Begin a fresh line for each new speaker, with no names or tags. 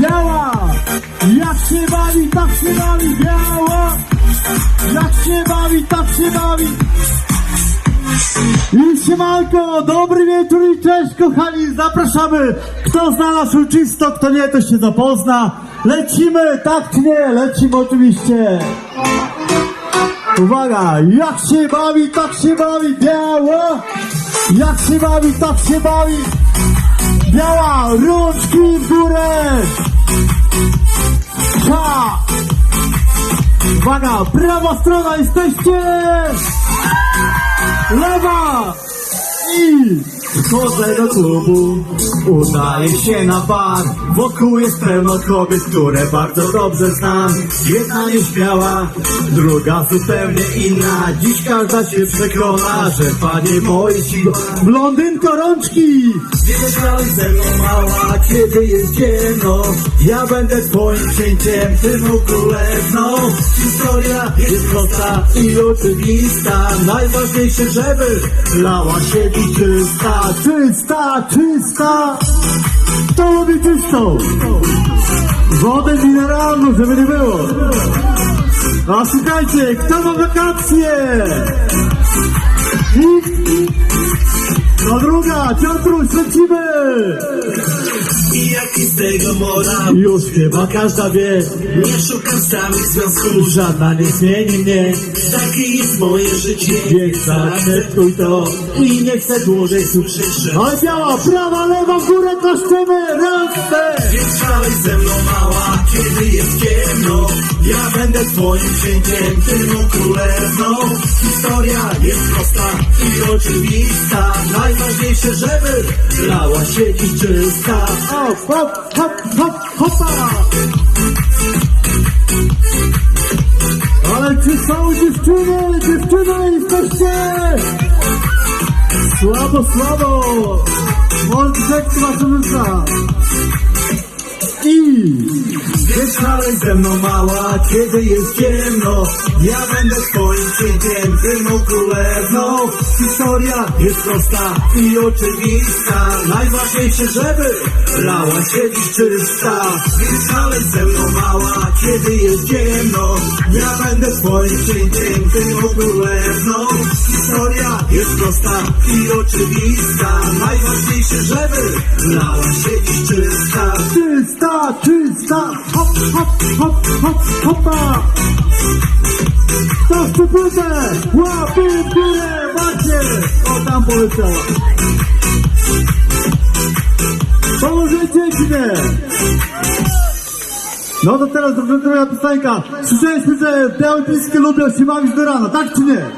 Biała! Jak się bawi, tak się bawi, biała! Jak się bawi, tak się bawi! I siemanko, dobry wieczór i cześć kochani, zapraszamy! Kto zna nas uczysto, kto nie, to się zapozna. Lecimy, tak czy nie? Lecimy oczywiście! Uwaga, jak się bawi, tak się bawi, biała! Jak się bawi, tak się bawi! Biała, rączki w górę! Uwaga, prawa strona jesteście! Lewa! Wchodzę do klubu, udaję się na bar. Wokół jest pełno kobiet, które bardzo dobrze znam. Jedna nieśmiała, druga zupełnie inna. Dziś każda się przekona, że panie moje ci blondynko rączki! Wiedziałeś ze mną mała, kiedy jest ciemno Ja będę twoim księciem, ty mu królewną Historia jest prosta i oczywista Najważniejsze, żeby lała się i czysta Czysta, czysta Kto lubi czystą? Wodę mineralną, żeby nie było A słuchajcie, kto ma wakacje? Nikt? No druga, Piotruś, lecimy!
Jaki z tego moral?
Już chyba każda wie,
Nie szukam samych związków
żadna nie zmieni mnie,
Takie jest moje życie
więc zaakceptuj to i nie chcę dłużej słyszeć. Ale biała, prawa, lewa, w górę klaszczemy, ręce!
Więc Kiedy jest ciemno Ja będę twoim księciem Ty mą królewną Historia jest prosta i oczywista Najważniejsze, żeby lała się dziś czysta
Hop, hop, hop, hop, hopa! Ale czy są dziewczyny, dziewczyny jesteście? Słabo, słabo! Mordeczek wasza mysza!
Szalej ze mną mała Kiedy jest ciemno. Ja będę twoim księciem Ty mą królewną Historia jest prosta i oczywista. Najważniejsze, żeby lała się dziś czysta. Więc szalej ze mną mała Kiedy jest ciemno. Ja będę twoim księciem Ty mą królewną Historia jest prosta i oczywista. Najważniejsze, żeby lała się dziś
czysta Hop, hop, hop, hop, hopa! To w płytę! Łapy w górę, macie! O, tam poleciała. Pomożecie czy nie? No to teraz druga piosenka. Słyszeliśmy, że białe piskie lubią się bawić do rana, tak czy nie?